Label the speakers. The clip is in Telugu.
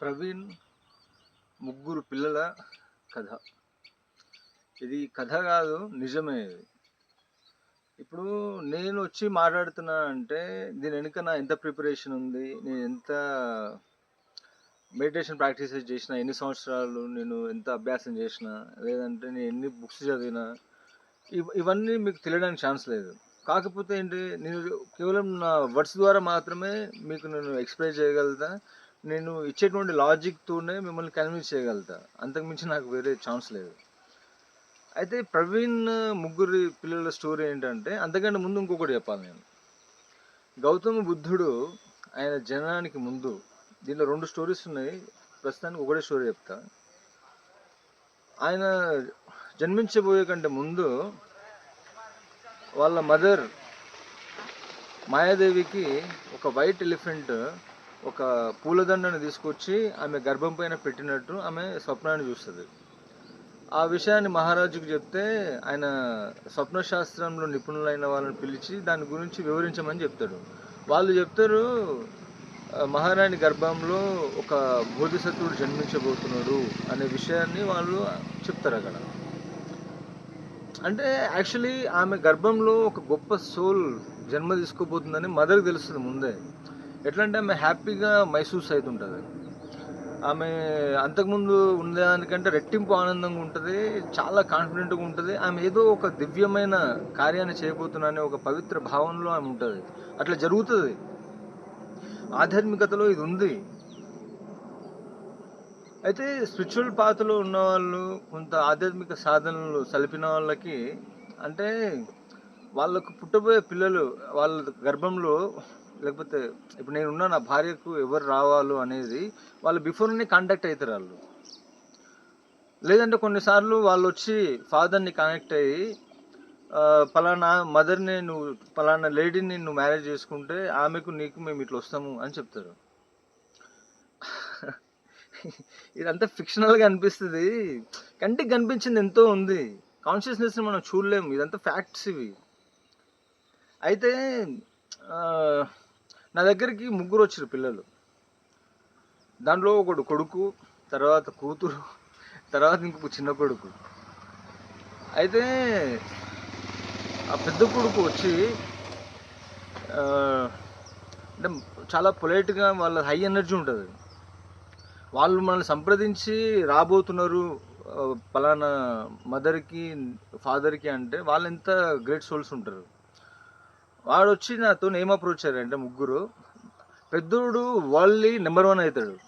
Speaker 1: ప్రవీణ్ ముగ్గురు పిల్లల కథ. ఇది కథ కాదు నిజమే ఇది. ఇప్పుడు నేను వచ్చి మాట్లాడుతున్నా అంటే దీని వెనుక నా ఎంత ప్రిపరేషన్ ఉంది నేను ఎంత మెడిటేషన్ ప్రాక్టీసెస్ చేసిన ఎన్ని సంవత్సరాలు నేను ఎంత అభ్యాసం చేసిన లేదంటే నేను ఎన్ని బుక్స్ చదివినా ఇవన్నీ మీకు తెలియడానికి ఛాన్స్ లేదు. కాకపోతే ఏంటి నేను కేవలం నా వర్డ్స్ ద్వారా మాత్రమే మీకు నేను ఎక్స్ప్లెయిన్ చేయగలుగుతా. నేను ఇచ్చేటువంటి లాజిక్తోనే మిమ్మల్ని కన్విన్స్ చేయగలుగుతా. అంతకుమించి నాకు వేరే ఛాన్స్ లేదు. అయితే ప్రవీణ్ ముగ్గురి పిల్లల స్టోరీ ఏంటంటే అంతకంటే ముందు ఇంకొకటి చెప్పాలి నేను. గౌతమ బుద్ధుడు ఆయన జననానికి ముందు దీనిలో రెండు స్టోరీస్ ఉన్నాయి ప్రస్తుతానికి ఒకటే స్టోరీ చెప్తా. ఆయన జన్మించబోయే కంటే ముందు వాళ్ళ మదర్ మాయాదేవికి ఒక వైట్ ఎలిఫెంట్ ఒక పూలదండను తీసుకొచ్చి ఆమె గర్భం పైన పెట్టినట్టు ఆమె స్వప్నాన్ని చూస్తుంది. ఆ విషయాన్ని మహారాజుకు చెప్తే ఆయన స్వప్న శాస్త్రంలో నిపుణులైన వాళ్ళని పిలిచి దాని గురించి వివరించమని చెప్తాడు. వాళ్ళు చెప్తారు మహారాణి గర్భంలో ఒక బోధిసత్వుడు జన్మించబోతున్నాడు అనే విషయాన్ని వాళ్ళు చెప్తారు అక్కడ. అంటే యాక్చువల్లీ ఆమె గర్భంలో ఒక గొప్ప సోల్ జన్మ తీసుకోబోతుందని మదర్కి తెలుస్తుంది ముందే. ఎట్లా అంటే ఆమె హ్యాపీగా మైసూస్ అవుతుంటుంది ఆమె అంతకుముందు ఉండేదానికంటే రెట్టింపు ఆనందంగా ఉంటుంది చాలా కాన్ఫిడెంట్గా ఉంటుంది. ఆమె ఏదో ఒక దివ్యమైన కార్యాన్ని చేయబోతున్నా అనే ఒక పవిత్ర భావనలో ఆమె ఉంటుంది. అట్లా జరుగుతుంది. ఆధ్యాత్మికతలో ఇది ఉంది. అయితే స్పిరిచువల్ పాత్రలో ఉన్న వాళ్ళు కొంత ఆధ్యాత్మిక సాధనలు సలిపిన వాళ్ళకి అంటే వాళ్ళకు పుట్టబోయే పిల్లలు వాళ్ళ గర్భంలో లేకపోతే ఇప్పుడు నేను ఉన్న నా భార్యకు ఎవరు రావాలో అనేది వాళ్ళు బిఫోర్నే కాంటాక్ట్ అవుతారు వాళ్ళు. లేదంటే కొన్నిసార్లు వాళ్ళు వచ్చి ఫాదర్ని కనెక్ట్ అయ్యి పలానా మదర్ని నువ్వు పలానా లేడీని నువ్వు మ్యారేజ్ చేసుకుంటే ఆమెకు నీకు మేము ఇట్లా వస్తాము అని చెప్తారు. ఇదంతా ఫిక్షనల్గా అనిపిస్తుంది. కంటికి కనిపించింది ఎంతో ఉంది. కాన్షియస్నెస్ని మనం చూడలేము. ఇదంతా ఫ్యాక్ట్స్ ఇవి. అయితే నా దగ్గరికి ముగ్గురు వచ్చారు పిల్లలు. దాంట్లో ఒకడు కొడుకు తర్వాత కూతురు తర్వాత ఇంకొక చిన్న కొడుకు. అయితే ఆ పెద్ద కొడుకు వచ్చి అంటే చాలా పొలైట్గా వాళ్ళ హై ఎనర్జీ ఉంటుంది. వాళ్ళు మనల్ని సంప్రదించి రాబోతున్నారు పలానా మదర్కి ఫాదర్కి అంటే వాళ్ళు ఎంత గ్రేట్ సోల్స్ ఉంటారు. వాడు వచ్చి నాతో ఏం అప్రోచ్ అంటే ముగ్గురు. పెద్దోడు వాళ్ళీ నెంబర్ వన్ అవుతాడు.